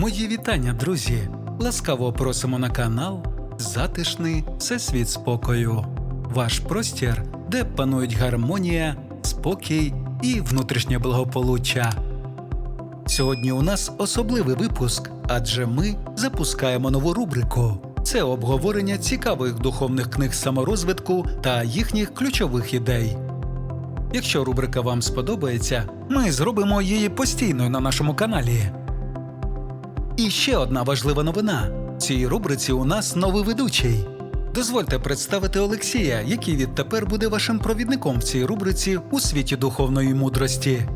Мої вітання, друзі! Ласкаво просимо на канал Затишний Всесвіт спокою. Ваш простір, де панують гармонія, спокій і внутрішнє благополуччя. Сьогодні у нас особливий випуск, адже ми запускаємо нову рубрику. Це обговорення цікавих духовних книг саморозвитку та їхніх ключових ідей. Якщо рубрика вам сподобається, ми зробимо її постійною на нашому каналі. І ще одна важлива новина: в цій рубриці у нас новий ведучий. Дозвольте представити Олексія, який відтепер буде вашим провідником в цій рубриці у світі духовної мудрості.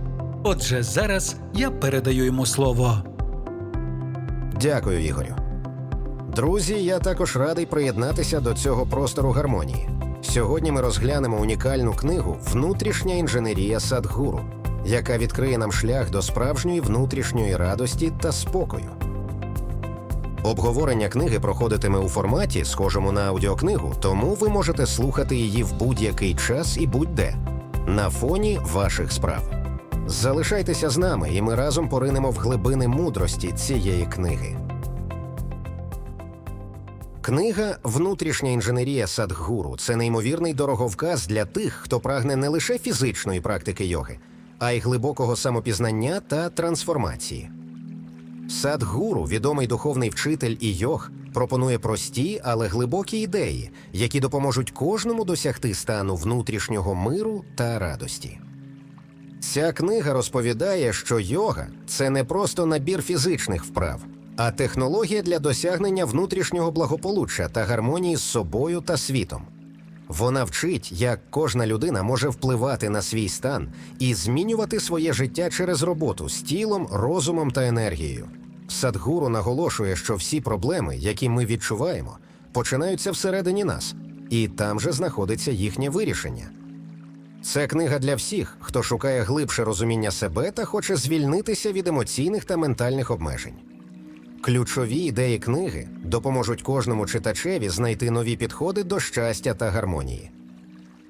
Отже, зараз я передаю йому слово. Дякую, Ігорю. Друзі, я також радий приєднатися до цього простору гармонії. Сьогодні ми розглянемо унікальну книгу Внутрішня інженерія Садгуру, яка відкриє нам шлях до справжньої внутрішньої радості та спокою. Обговорення книги проходитиме у форматі, схожому на аудіокнигу, тому ви можете слухати її в будь-який час і будь-де на фоні ваших справ. Залишайтеся з нами, і ми разом поринемо в глибини мудрості цієї книги. Книга Внутрішня інженерія Садгуру це неймовірний дороговказ для тих, хто прагне не лише фізичної практики йоги, а й глибокого самопізнання та трансформації. Садгуру, відомий духовний вчитель і йог, пропонує прості, але глибокі ідеї, які допоможуть кожному досягти стану внутрішнього миру та радості. Ця книга розповідає, що йога це не просто набір фізичних вправ, а технологія для досягнення внутрішнього благополуччя та гармонії з собою та світом. Вона вчить, як кожна людина може впливати на свій стан і змінювати своє життя через роботу з тілом, розумом та енергією. Садгуру наголошує, що всі проблеми, які ми відчуваємо, починаються всередині нас, і там же знаходиться їхнє вирішення. Це книга для всіх, хто шукає глибше розуміння себе та хоче звільнитися від емоційних та ментальних обмежень. Ключові ідеї книги допоможуть кожному читачеві знайти нові підходи до щастя та гармонії.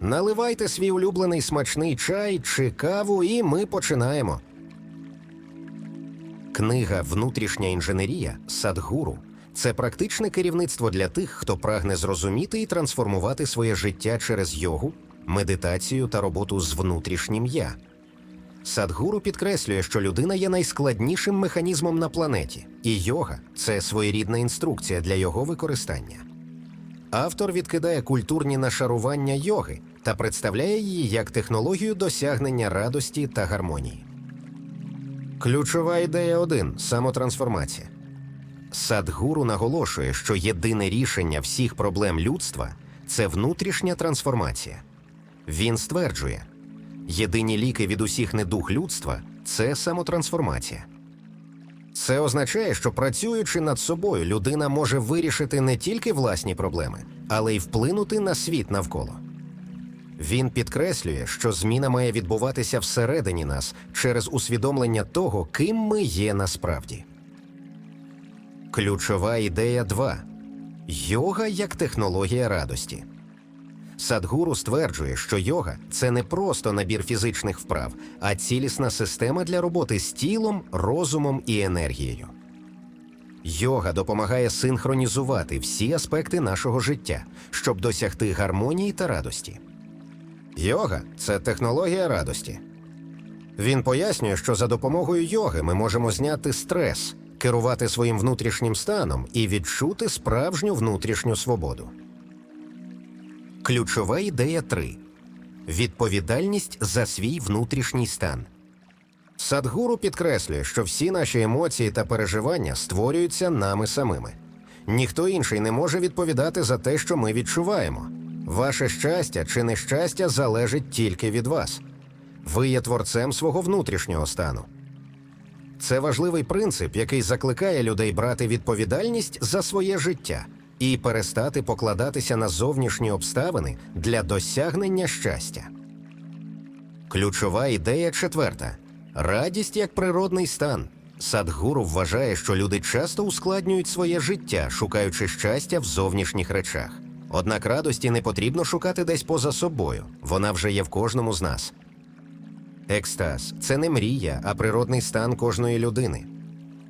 Наливайте свій улюблений смачний чай чи каву, і ми починаємо. Книга Внутрішня інженерія Садгуру це практичне керівництво для тих, хто прагне зрозуміти і трансформувати своє життя через йогу, медитацію та роботу з внутрішнім я. Садгуру підкреслює, що людина є найскладнішим механізмом на планеті, і йога це своєрідна інструкція для його використання. Автор відкидає культурні нашарування йоги та представляє її як технологію досягнення радості та гармонії. Ключова ідея 1 самотрансформація. Садгуру наголошує, що єдине рішення всіх проблем людства це внутрішня трансформація. Він стверджує, єдині ліки від усіх недуг людства це самотрансформація. Це означає, що працюючи над собою, людина може вирішити не тільки власні проблеми, але й вплинути на світ навколо. Він підкреслює, що зміна має відбуватися всередині нас через усвідомлення того, ким ми є насправді. Ключова ідея 2. Йога як технологія радості. Садгуру стверджує, що йога це не просто набір фізичних вправ, а цілісна система для роботи з тілом, розумом і енергією. Йога допомагає синхронізувати всі аспекти нашого життя, щоб досягти гармонії та радості. Йога це технологія радості. Він пояснює, що за допомогою йоги ми можемо зняти стрес, керувати своїм внутрішнім станом і відчути справжню внутрішню свободу. Ключова ідея 3. Відповідальність за свій внутрішній стан. Садгуру підкреслює, що всі наші емоції та переживання створюються нами самими. Ніхто інший не може відповідати за те, що ми відчуваємо. Ваше щастя чи нещастя залежить тільки від вас. Ви є творцем свого внутрішнього стану. Це важливий принцип, який закликає людей брати відповідальність за своє життя і перестати покладатися на зовнішні обставини для досягнення щастя. Ключова ідея четверта радість як природний стан. Садгуру вважає, що люди часто ускладнюють своє життя, шукаючи щастя в зовнішніх речах. Однак радості не потрібно шукати десь поза собою, вона вже є в кожному з нас. Екстаз це не мрія, а природний стан кожної людини.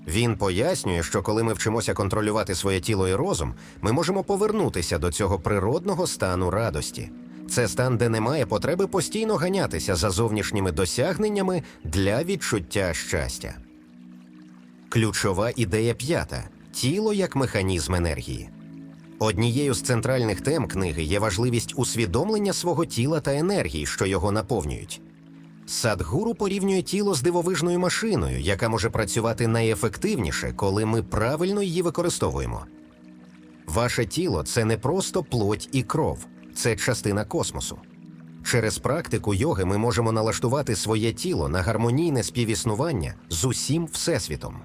Він пояснює, що коли ми вчимося контролювати своє тіло і розум, ми можемо повернутися до цього природного стану радості. Це стан, де немає потреби постійно ганятися за зовнішніми досягненнями для відчуття щастя. Ключова ідея п'ята тіло як механізм енергії. Однією з центральних тем книги є важливість усвідомлення свого тіла та енергії, що його наповнюють. Садгуру порівнює тіло з дивовижною машиною, яка може працювати найефективніше, коли ми правильно її використовуємо. Ваше тіло це не просто плоть і кров, це частина космосу. Через практику йоги ми можемо налаштувати своє тіло на гармонійне співіснування з усім всесвітом.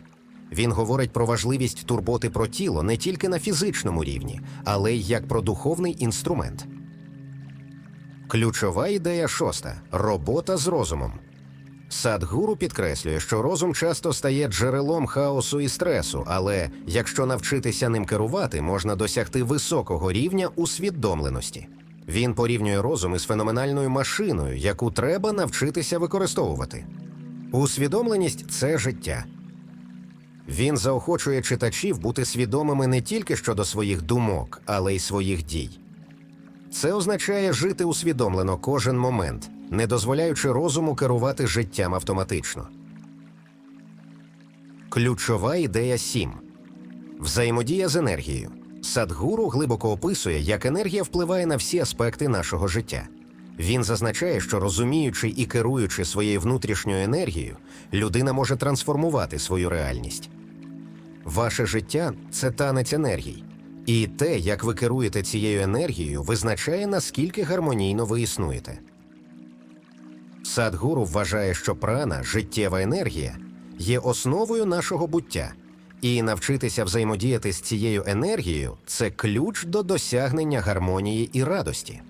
Він говорить про важливість турботи про тіло не тільки на фізичному рівні, але й як про духовний інструмент. Ключова ідея шоста робота з розумом. Садгуру підкреслює, що розум часто стає джерелом хаосу і стресу, але якщо навчитися ним керувати, можна досягти високого рівня усвідомленості. Він порівнює розум із феноменальною машиною, яку треба навчитися використовувати. Усвідомленість це життя. Він заохочує читачів бути свідомими не тільки щодо своїх думок, але й своїх дій. Це означає жити усвідомлено кожен момент, не дозволяючи розуму керувати життям автоматично. Ключова ідея 7. Взаємодія з енергією. Садгуру глибоко описує, як енергія впливає на всі аспекти нашого життя. Він зазначає, що розуміючи і керуючи своєю внутрішньою енергією, людина може трансформувати свою реальність. Ваше життя це танець енергій. І те, як ви керуєте цією енергією, визначає, наскільки гармонійно ви існуєте. Садгуру вважає, що прана, життєва енергія, є основою нашого буття, і навчитися взаємодіяти з цією енергією це ключ до досягнення гармонії і радості.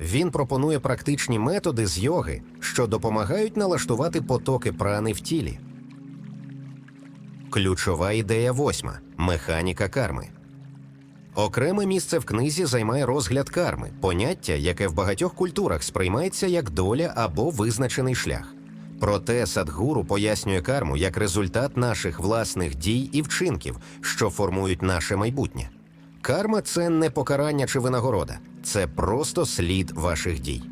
Він пропонує практичні методи з йоги, що допомагають налаштувати потоки прани в тілі. Ключова ідея восьма механіка карми. Окреме місце в книзі займає розгляд карми, поняття, яке в багатьох культурах сприймається як доля або визначений шлях. Проте Садгуру пояснює карму як результат наших власних дій і вчинків, що формують наше майбутнє. Карма це не покарання чи винагорода, це просто слід ваших дій.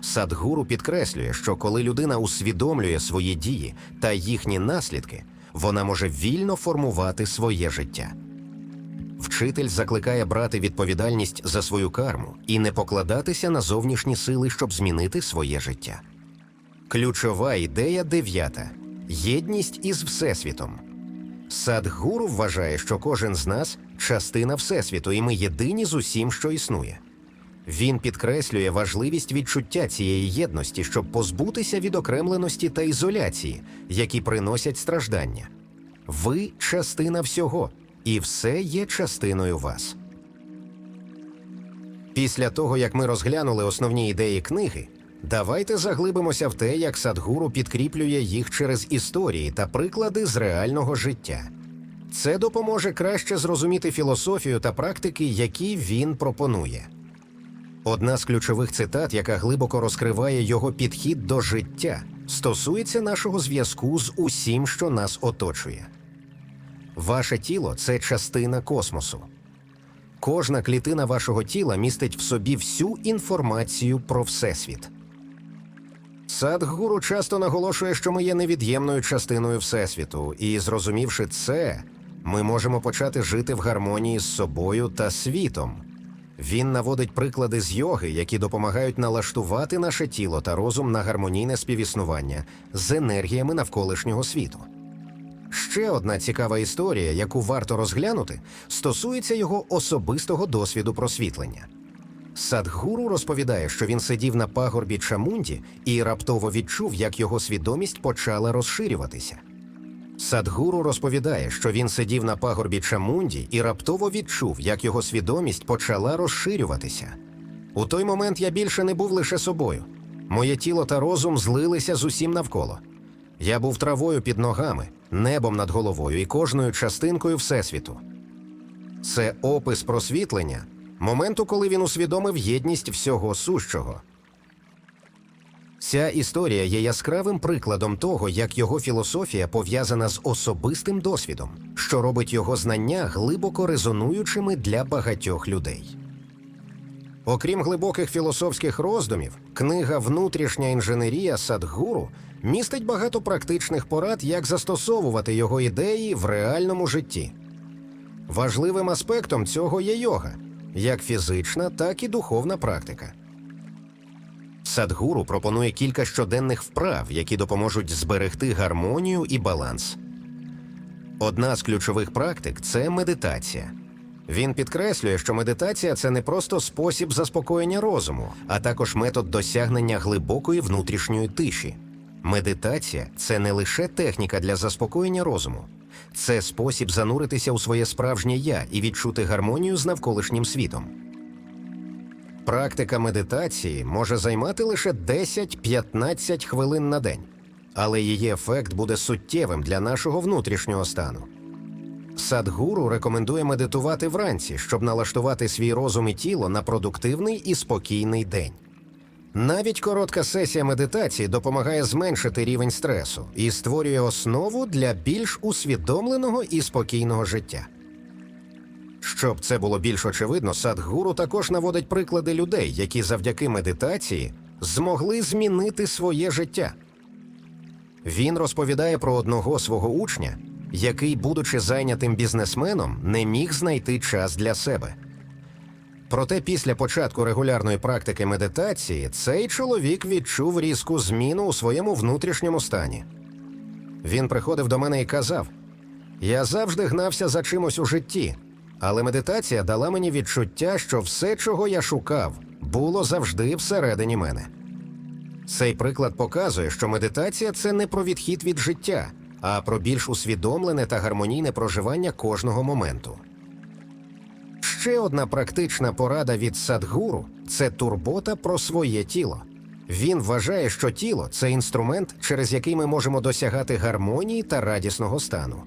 Садгуру підкреслює, що коли людина усвідомлює свої дії та їхні наслідки, вона може вільно формувати своє життя. Вчитель закликає брати відповідальність за свою карму і не покладатися на зовнішні сили, щоб змінити своє життя. Ключова ідея дев'ята єдність із Всесвітом. Садгуру вважає, що кожен з нас частина Всесвіту, і ми єдині з усім, що існує. Він підкреслює важливість відчуття цієї єдності, щоб позбутися відокремленості та ізоляції, які приносять страждання. Ви частина всього, і все є частиною вас. Після того, як ми розглянули основні ідеї книги, давайте заглибимося в те, як Садгуру підкріплює їх через історії та приклади з реального життя. Це допоможе краще зрозуміти філософію та практики, які він пропонує. Одна з ключових цитат, яка глибоко розкриває його підхід до життя, стосується нашого зв'язку з усім, що нас оточує. Ваше тіло це частина космосу. Кожна клітина вашого тіла містить в собі всю інформацію про Всесвіт. Садгуру часто наголошує, що ми є невід'ємною частиною Всесвіту, і, зрозумівши це, ми можемо почати жити в гармонії з собою та світом. Він наводить приклади з йоги, які допомагають налаштувати наше тіло та розум на гармонійне співіснування з енергіями навколишнього світу. Ще одна цікава історія, яку варто розглянути, стосується його особистого досвіду просвітлення. Садгуру розповідає, що він сидів на пагорбі Чамунді і раптово відчув, як його свідомість почала розширюватися. Садгуру розповідає, що він сидів на пагорбі Чамунді і раптово відчув, як його свідомість почала розширюватися. У той момент я більше не був лише собою. Моє тіло та розум злилися з усім навколо. Я був травою під ногами, небом над головою і кожною частинкою Всесвіту. Це опис просвітлення, моменту, коли він усвідомив єдність всього сущого. Ця історія є яскравим прикладом того, як його філософія пов'язана з особистим досвідом, що робить його знання глибоко резонуючими для багатьох людей. Окрім глибоких філософських роздумів, книга Внутрішня інженерія Садгуру містить багато практичних порад, як застосовувати його ідеї в реальному житті. Важливим аспектом цього є йога, як фізична, так і духовна практика. Садгуру пропонує кілька щоденних вправ, які допоможуть зберегти гармонію і баланс. Одна з ключових практик це медитація. Він підкреслює, що медитація це не просто спосіб заспокоєння розуму, а також метод досягнення глибокої внутрішньої тиші. Медитація це не лише техніка для заспокоєння розуму, це спосіб зануритися у своє справжнє я і відчути гармонію з навколишнім світом. Практика медитації може займати лише 10-15 хвилин на день, але її ефект буде суттєвим для нашого внутрішнього стану. Садгуру рекомендує медитувати вранці, щоб налаштувати свій розум і тіло на продуктивний і спокійний день. Навіть коротка сесія медитації допомагає зменшити рівень стресу і створює основу для більш усвідомленого і спокійного життя. Щоб це було більш очевидно, Садгуру також наводить приклади людей, які завдяки медитації змогли змінити своє життя. Він розповідає про одного свого учня, який, будучи зайнятим бізнесменом, не міг знайти час для себе. Проте після початку регулярної практики медитації цей чоловік відчув різку зміну у своєму внутрішньому стані. Він приходив до мене і казав: Я завжди гнався за чимось у житті, але медитація дала мені відчуття, що все, чого я шукав, було завжди всередині мене. Цей приклад показує, що медитація це не про відхід від життя, а про більш усвідомлене та гармонійне проживання кожного моменту. Ще одна практична порада від Садгуру це турбота про своє тіло. Він вважає, що тіло це інструмент, через який ми можемо досягати гармонії та радісного стану.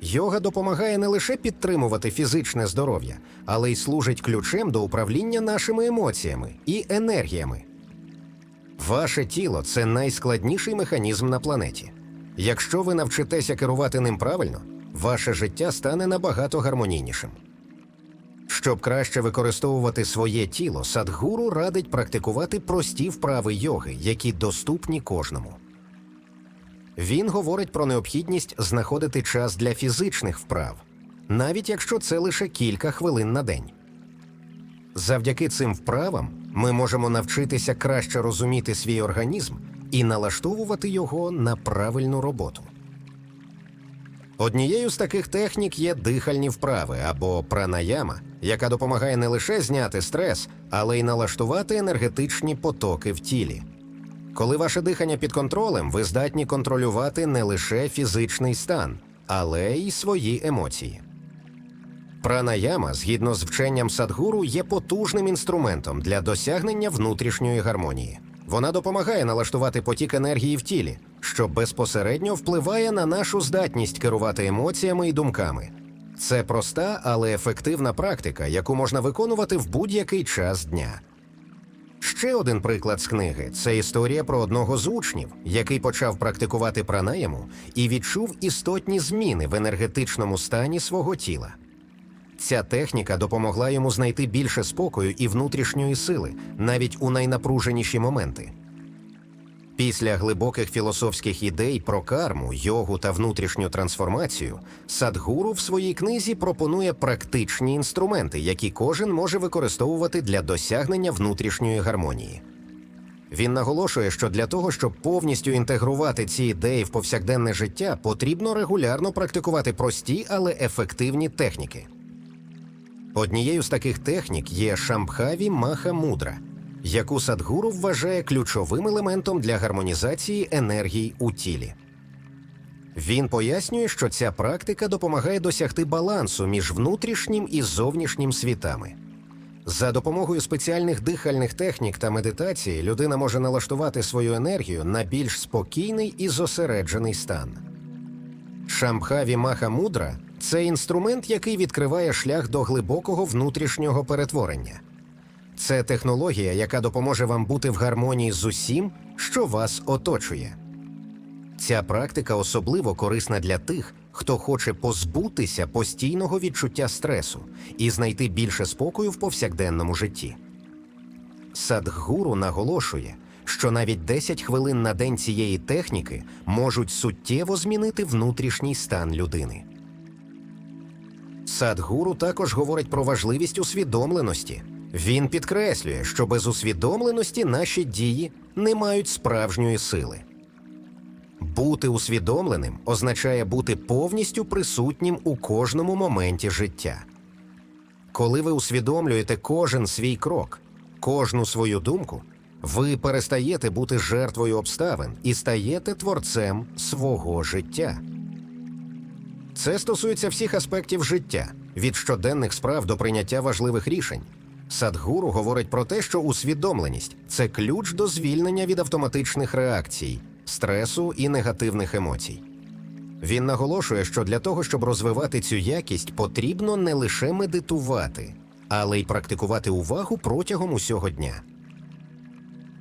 Йога допомагає не лише підтримувати фізичне здоров'я, але й служить ключем до управління нашими емоціями і енергіями. Ваше тіло це найскладніший механізм на планеті. Якщо ви навчитеся керувати ним правильно, ваше життя стане набагато гармонійнішим. Щоб краще використовувати своє тіло, Садгуру радить практикувати прості вправи йоги, які доступні кожному. Він говорить про необхідність знаходити час для фізичних вправ, навіть якщо це лише кілька хвилин на день. Завдяки цим вправам ми можемо навчитися краще розуміти свій організм і налаштовувати його на правильну роботу. Однією з таких технік є дихальні вправи або пранаяма, яка допомагає не лише зняти стрес, але й налаштувати енергетичні потоки в тілі. Коли ваше дихання під контролем, ви здатні контролювати не лише фізичний стан, але й свої емоції. Пранаяма, згідно з вченням Садгуру, є потужним інструментом для досягнення внутрішньої гармонії. Вона допомагає налаштувати потік енергії в тілі, що безпосередньо впливає на нашу здатність керувати емоціями і думками. Це проста, але ефективна практика, яку можна виконувати в будь-який час дня. Ще один приклад з книги це історія про одного з учнів, який почав практикувати пранаяму і відчув істотні зміни в енергетичному стані свого тіла. Ця техніка допомогла йому знайти більше спокою і внутрішньої сили навіть у найнапруженіші моменти. Після глибоких філософських ідей про карму, йогу та внутрішню трансформацію, Садгуру в своїй книзі пропонує практичні інструменти, які кожен може використовувати для досягнення внутрішньої гармонії. Він наголошує, що для того, щоб повністю інтегрувати ці ідеї в повсякденне життя, потрібно регулярно практикувати прості, але ефективні техніки. Однією з таких технік є Шамбхаві Маха Мудра, яку Садгуру вважає ключовим елементом для гармонізації енергій у тілі. Він пояснює, що ця практика допомагає досягти балансу між внутрішнім і зовнішнім світами. За допомогою спеціальних дихальних технік та медитації людина може налаштувати свою енергію на більш спокійний і зосереджений стан. Шамбхаві Маха Мудра це інструмент, який відкриває шлях до глибокого внутрішнього перетворення. Це технологія, яка допоможе вам бути в гармонії з усім, що вас оточує. Ця практика особливо корисна для тих, хто хоче позбутися постійного відчуття стресу і знайти більше спокою в повсякденному житті. Садхгуру наголошує, що навіть 10 хвилин на день цієї техніки можуть суттєво змінити внутрішній стан людини. Садгуру також говорить про важливість усвідомленості. Він підкреслює, що без усвідомленості наші дії не мають справжньої сили. Бути усвідомленим означає бути повністю присутнім у кожному моменті життя. Коли ви усвідомлюєте кожен свій крок, кожну свою думку, ви перестаєте бути жертвою обставин і стаєте творцем свого життя. Це стосується всіх аспектів життя від щоденних справ до прийняття важливих рішень. Садгуру говорить про те, що усвідомленість це ключ до звільнення від автоматичних реакцій, стресу і негативних емоцій. Він наголошує, що для того, щоб розвивати цю якість, потрібно не лише медитувати, але й практикувати увагу протягом усього дня.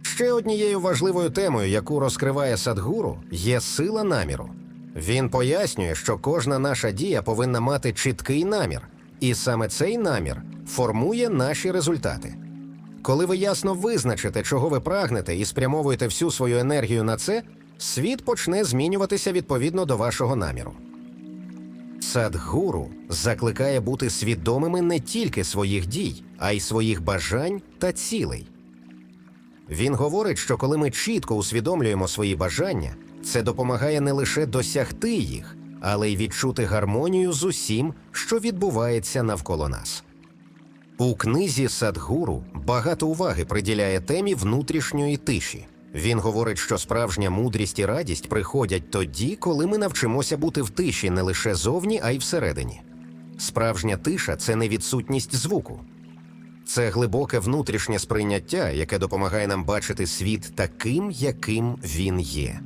Ще однією важливою темою, яку розкриває Садгуру, є сила наміру. Він пояснює, що кожна наша дія повинна мати чіткий намір, і саме цей намір формує наші результати. Коли ви ясно визначите, чого ви прагнете, і спрямовуєте всю свою енергію на це, світ почне змінюватися відповідно до вашого наміру. Садгуру закликає бути свідомими не тільки своїх дій, а й своїх бажань та цілей. Він говорить, що коли ми чітко усвідомлюємо свої бажання, це допомагає не лише досягти їх, але й відчути гармонію з усім, що відбувається навколо нас. У книзі Садгуру багато уваги приділяє темі внутрішньої тиші. Він говорить, що справжня мудрість і радість приходять тоді, коли ми навчимося бути в тиші не лише зовні, а й всередині. Справжня тиша це не відсутність звуку, це глибоке внутрішнє сприйняття, яке допомагає нам бачити світ таким, яким він є.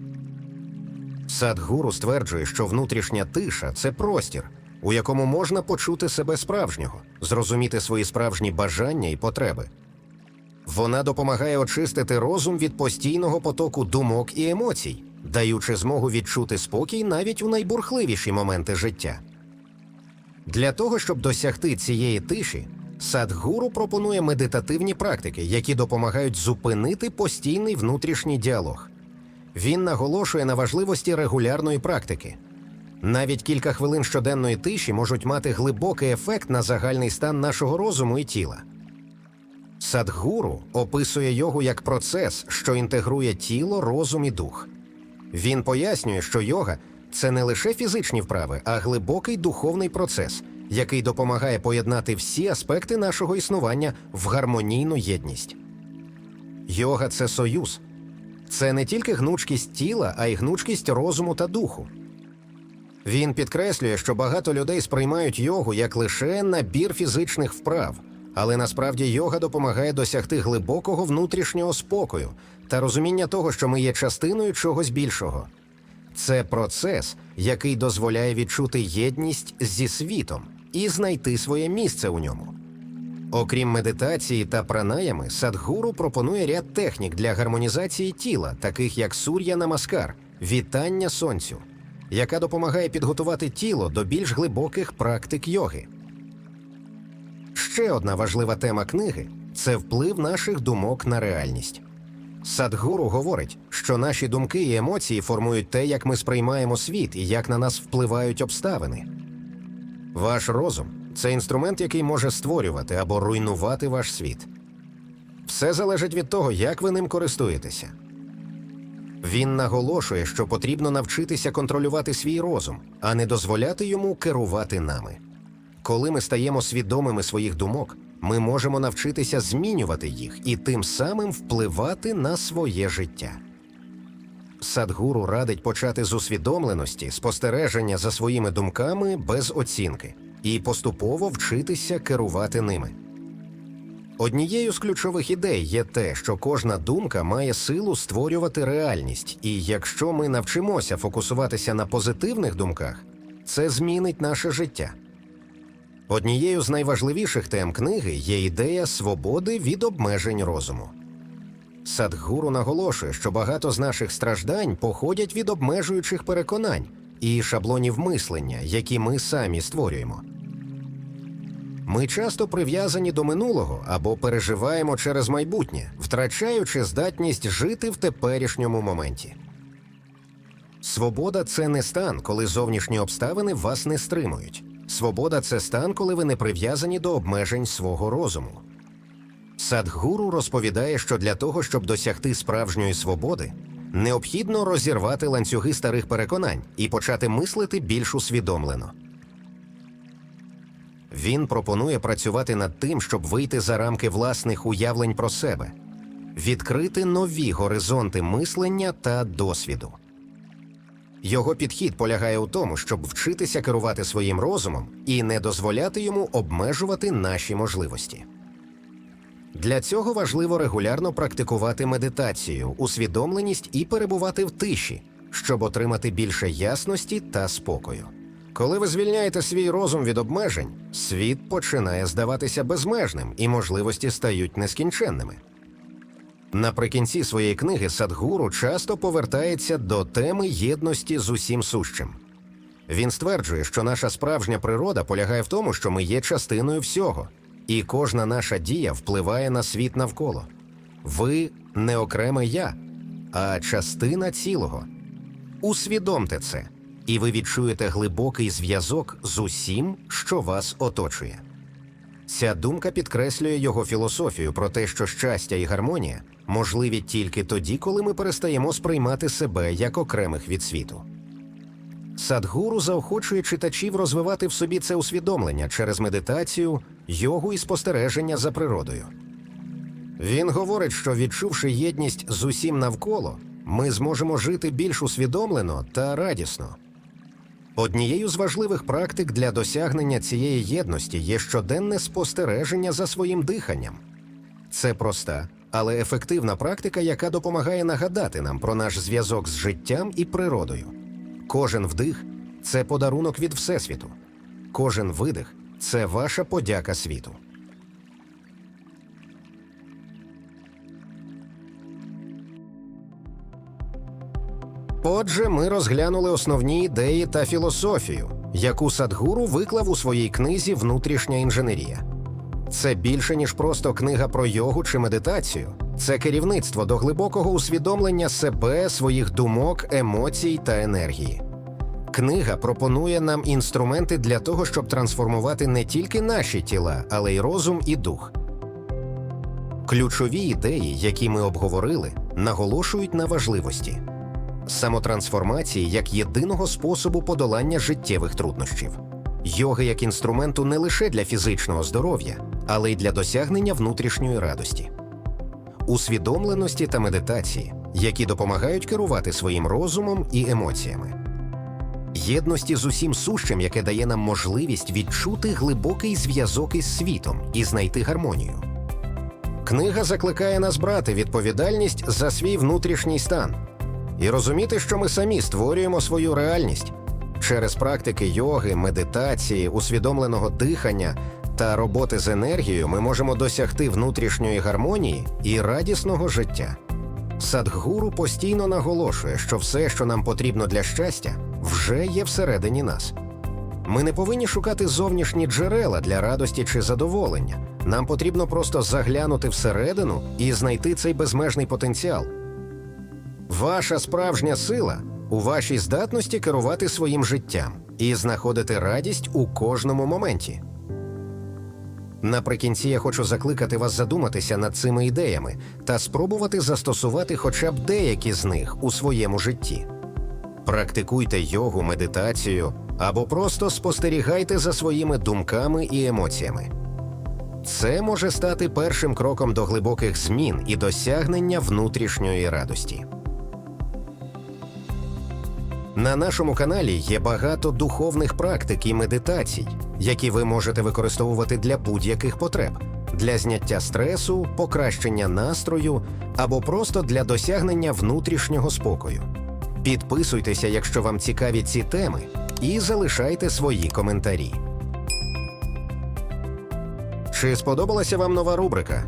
Садгуру стверджує, що внутрішня тиша це простір, у якому можна почути себе справжнього, зрозуміти свої справжні бажання і потреби. Вона допомагає очистити розум від постійного потоку думок і емоцій, даючи змогу відчути спокій навіть у найбурхливіші моменти життя. Для того, щоб досягти цієї тиші, Садгуру пропонує медитативні практики, які допомагають зупинити постійний внутрішній діалог. Він наголошує на важливості регулярної практики. Навіть кілька хвилин щоденної тиші можуть мати глибокий ефект на загальний стан нашого розуму і тіла. Садгуру описує йогу як процес, що інтегрує тіло, розум і дух. Він пояснює, що йога це не лише фізичні вправи, а глибокий духовний процес, який допомагає поєднати всі аспекти нашого існування в гармонійну єдність. Йога це союз, це не тільки гнучкість тіла, а й гнучкість розуму та духу. Він підкреслює, що багато людей сприймають йогу як лише набір фізичних вправ, але насправді йога допомагає досягти глибокого внутрішнього спокою та розуміння того, що ми є частиною чогось більшого. Це процес, який дозволяє відчути єдність зі світом і знайти своє місце у ньому. Окрім медитації та пранаями, Садгуру пропонує ряд технік для гармонізації тіла, таких як сур'я намаскар, вітання сонцю, яка допомагає підготувати тіло до більш глибоких практик йоги. Ще одна важлива тема книги це вплив наших думок на реальність. Садгуру говорить, що наші думки і емоції формують те, як ми сприймаємо світ і як на нас впливають обставини. Ваш розум це інструмент, який може створювати або руйнувати ваш світ. Все залежить від того, як ви ним користуєтеся. Він наголошує, що потрібно навчитися контролювати свій розум, а не дозволяти йому керувати нами. Коли ми стаємо свідомими своїх думок, ми можемо навчитися змінювати їх і тим самим впливати на своє життя. Садгуру радить почати з усвідомленості, спостереження за своїми думками без оцінки і поступово вчитися керувати ними. Однією з ключових ідей є те, що кожна думка має силу створювати реальність, і якщо ми навчимося фокусуватися на позитивних думках, це змінить наше життя. Однією з найважливіших тем книги є ідея свободи від обмежень розуму. Садхгуру наголошує, що багато з наших страждань походять від обмежуючих переконань і шаблонів мислення, які ми самі створюємо. Ми часто прив'язані до минулого або переживаємо через майбутнє, втрачаючи здатність жити в теперішньому моменті. Свобода це не стан, коли зовнішні обставини вас не стримують. Свобода це стан, коли ви не прив'язані до обмежень свого розуму. Садхгуру розповідає, що для того, щоб досягти справжньої свободи, необхідно розірвати ланцюги старих переконань і почати мислити більш усвідомлено. Він пропонує працювати над тим, щоб вийти за рамки власних уявлень про себе, відкрити нові горизонти мислення та досвіду. Його підхід полягає у тому, щоб вчитися керувати своїм розумом і не дозволяти йому обмежувати наші можливості. Для цього важливо регулярно практикувати медитацію, усвідомленість і перебувати в тиші, щоб отримати більше ясності та спокою. Коли ви звільняєте свій розум від обмежень, світ починає здаватися безмежним і можливості стають нескінченними. Наприкінці своєї книги Садгуру часто повертається до теми єдності з усім сущим. Він стверджує, що наша справжня природа полягає в тому, що ми є частиною всього, і кожна наша дія впливає на світ навколо. Ви не окреме я, а частина цілого. Усвідомте це, і ви відчуєте глибокий зв'язок з усім, що вас оточує. Ця думка підкреслює його філософію про те, що щастя і гармонія можливі тільки тоді, коли ми перестаємо сприймати себе як окремих від світу. Садгуру заохочує читачів розвивати в собі це усвідомлення через медитацію, йогу і спостереження за природою. Він говорить, що відчувши єдність з усім навколо, ми зможемо жити більш усвідомлено та радісно. Однією з важливих практик для досягнення цієї єдності є щоденне спостереження за своїм диханням. Це проста, але ефективна практика, яка допомагає нагадати нам про наш зв'язок з життям і природою. Кожен вдих це подарунок від Всесвіту, кожен видих це ваша подяка світу. Отже, ми розглянули основні ідеї та філософію, яку Садгуру виклав у своїй книзі Внутрішня інженерія. Це більше ніж просто книга про йогу чи медитацію. Це керівництво до глибокого усвідомлення себе, своїх думок, емоцій та енергії. Книга пропонує нам інструменти для того, щоб трансформувати не тільки наші тіла, але й розум і дух. Ключові ідеї, які ми обговорили, наголошують на важливості самотрансформації як єдиного способу подолання життєвих труднощів, йоги як інструменту не лише для фізичного здоров'я, але й для досягнення внутрішньої радості, усвідомленості та медитації, які допомагають керувати своїм розумом і емоціями, єдності з усім сущим, яке дає нам можливість відчути глибокий зв'язок із світом і знайти гармонію. Книга закликає нас брати відповідальність за свій внутрішній стан і розуміти, що ми самі створюємо свою реальність через практики йоги, медитації, усвідомленого дихання та роботи з енергією. Ми можемо досягти внутрішньої гармонії і радісного життя. Садхгуру постійно наголошує, що все, що нам потрібно для щастя, вже є всередині нас. Ми не повинні шукати зовнішні джерела для радості чи задоволення. Нам потрібно просто заглянути всередину і знайти цей безмежний потенціал. Ваша справжня сила у вашій здатності керувати своїм життям і знаходити радість у кожному моменті. Наприкінці я хочу закликати вас задуматися над цими ідеями та спробувати застосувати хоча б деякі з них у своєму житті. Практикуйте йогу, медитацію або просто спостерігайте за своїми думками і емоціями. Це може стати першим кроком до глибоких змін і досягнення внутрішньої радості. На нашому каналі є багато духовних практик і медитацій, які ви можете використовувати для будь-яких потреб, для зняття стресу, покращення настрою або просто для досягнення внутрішнього спокою. Підписуйтеся, якщо вам цікаві ці теми, і залишайте свої коментарі. Чи сподобалася вам нова рубрика?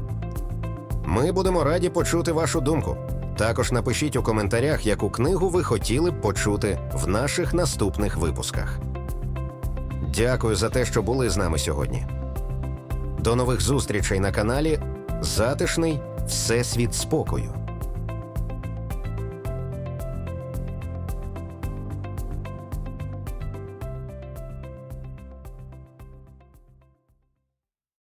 Ми будемо раді почути вашу думку. Також напишіть у коментарях, яку книгу ви хотіли б почути в наших наступних випусках. Дякую за те, що були з нами сьогодні. До нових зустрічей на каналі Затишний Всесвіт спокою.